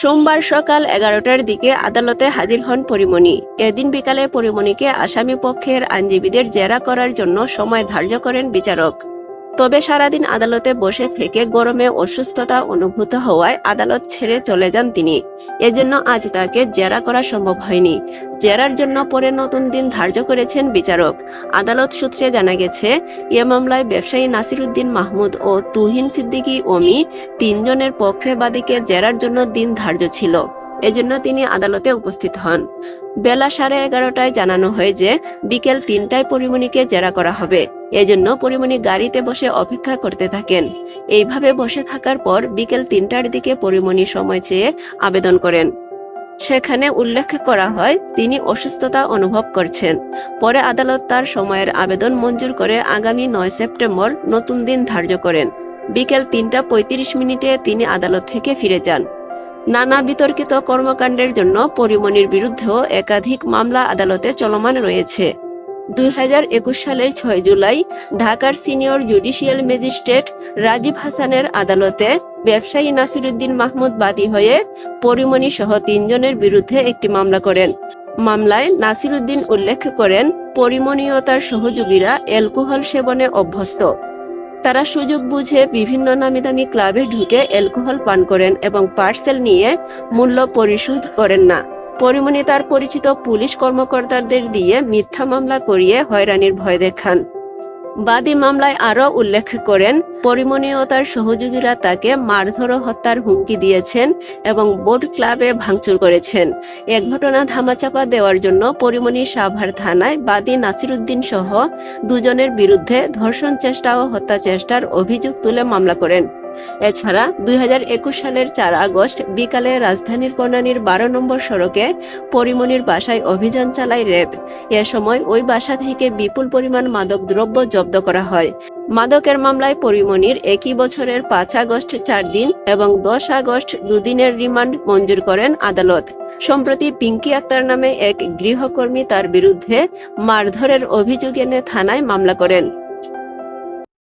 সোমবার সকাল এগারোটার দিকে আদালতে হাজির হন পরিমণি। এদিন বিকালে পরিমণিকে আসামি পক্ষের আইনজীবীদের জেরা করার জন্য সময় ধার্য করেন বিচারক। তবে সারাদিন আদালতে বসে থেকে গরমে অসুস্থতা অনুভূত হওয়ায় আদালত ছেড়ে চলে যান তিনি। এজন্য আজ তাকে জেরা করা সম্ভব হয়নি। জেরার জন্য পরে নতুন দিন ধার্য করেছেন বিচারক। আদালত সূত্রে জানা গেছে, এ মামলায় ব্যবসায়ী নাসিরুদ্দিন মাহমুদ ও তুহিন সিদ্দিকী ওমি তিনজনের পক্ষে বাদীকে জেরার জন্য দিন ধার্য ছিল। এজন্য তিনি আদালতে উপস্থিত হন। বেলা সাড়ে এগারোটায় জানানো হয় যে, বিকেল তিনটায় পরিমণিকে জেরা করা হবে। এজন্য পরিমণি গাড়িতে বসে অপেক্ষা করতে থাকেন। এইভাবে বসে থাকার পর বিকেল তিনটার দিকে পরিমণি সময় চেয়ে আবেদন করেন। সেখানে উল্লেখ করা হয়, তিনি অসুস্থতা অনুভব করছেন। পরে আদালত তার সময়ের আবেদন মঞ্জুর করে আগামী নয় সেপ্টেম্বর নতুন দিন ধার্য করেন। বিকেল তিনটা পঁয়ত্রিশ মিনিটে তিনি আদালত থেকে ফিরে যান। নানা বিতর্কিত কর্মকাণ্ডের জন্য পরিমণির বিরুদ্ধেও একাধিক মামলা আদালতে চলমান রয়েছে। দুই হাজার একুশ সালের ছয় জুলাই ঢাকার সিনিয়র জুডিশিয়াল ম্যাজিস্ট্রেট রাজীব হাসানের আদালতে ব্যবসায়ী নাসিরুদ্দিন মাহমুদ বাদী হয়ে পরিমণি সহ তিনজনের বিরুদ্ধে একটি মামলা করেন। মামলায় নাসিরুদ্দিন উল্লেখ করেন পরিমণি ও তার সহযোগীরা অ্যালকোহল সেবনে অভ্যস্ত। তারা সুযোগ বুঝে বিভিন্ন নামি দামি ক্লাবে ঢুকে অ্যালকোহল পান করেন এবং পার্সেল নিয়ে মূল্য পরিশোধ করেন না। পরিমণি তার পরিচিত পুলিশ কর্মকর্তাদের দিয়ে মিথ্যা মামলা করিয়ে হয়রানির ভয় দেখান। বাদী মামলায় আরও উল্লেখ করেন, পরিমণি ও তার সহযোগীরা তাকে মারধর হত্যার হুমকি দিয়েছেন এবং বোট ক্লাবে ভাঙচুর করেছেন। এ ঘটনা ধামাচাপা দেওয়ার জন্য পরিমণি সাভার থানায় বাদী নাসিরুদ্দিন সহ দুজনের বিরুদ্ধে ধর্ষণ চেষ্টা ও হত্যা চেষ্টার অভিযোগ তুলে মামলা করেন। এছাড়া দুই হাজার একুশ সালের চার আগস্ট বিকালে রাজধানীর বনানীর বারো নম্বর সড়কে পরিমণির বাসায় অভিযান চালায় র্যাব এ সময় ওই বাসা থেকে বিপুল পরিমাণ মাদক দ্রব্য জব্দ করা হয়। মাদকের মামলায় পরিমণির একই বছরের পাঁচ আগস্ট চার দিন এবং দশ আগস্ট দুদিনের রিমান্ড মঞ্জুর করেন আদালত। সম্প্রতি পিঙ্কি আক্তার নামে এক গৃহকর্মী তার বিরুদ্ধে মারধরের অভিযোগ এনে থানায় মামলা করেন।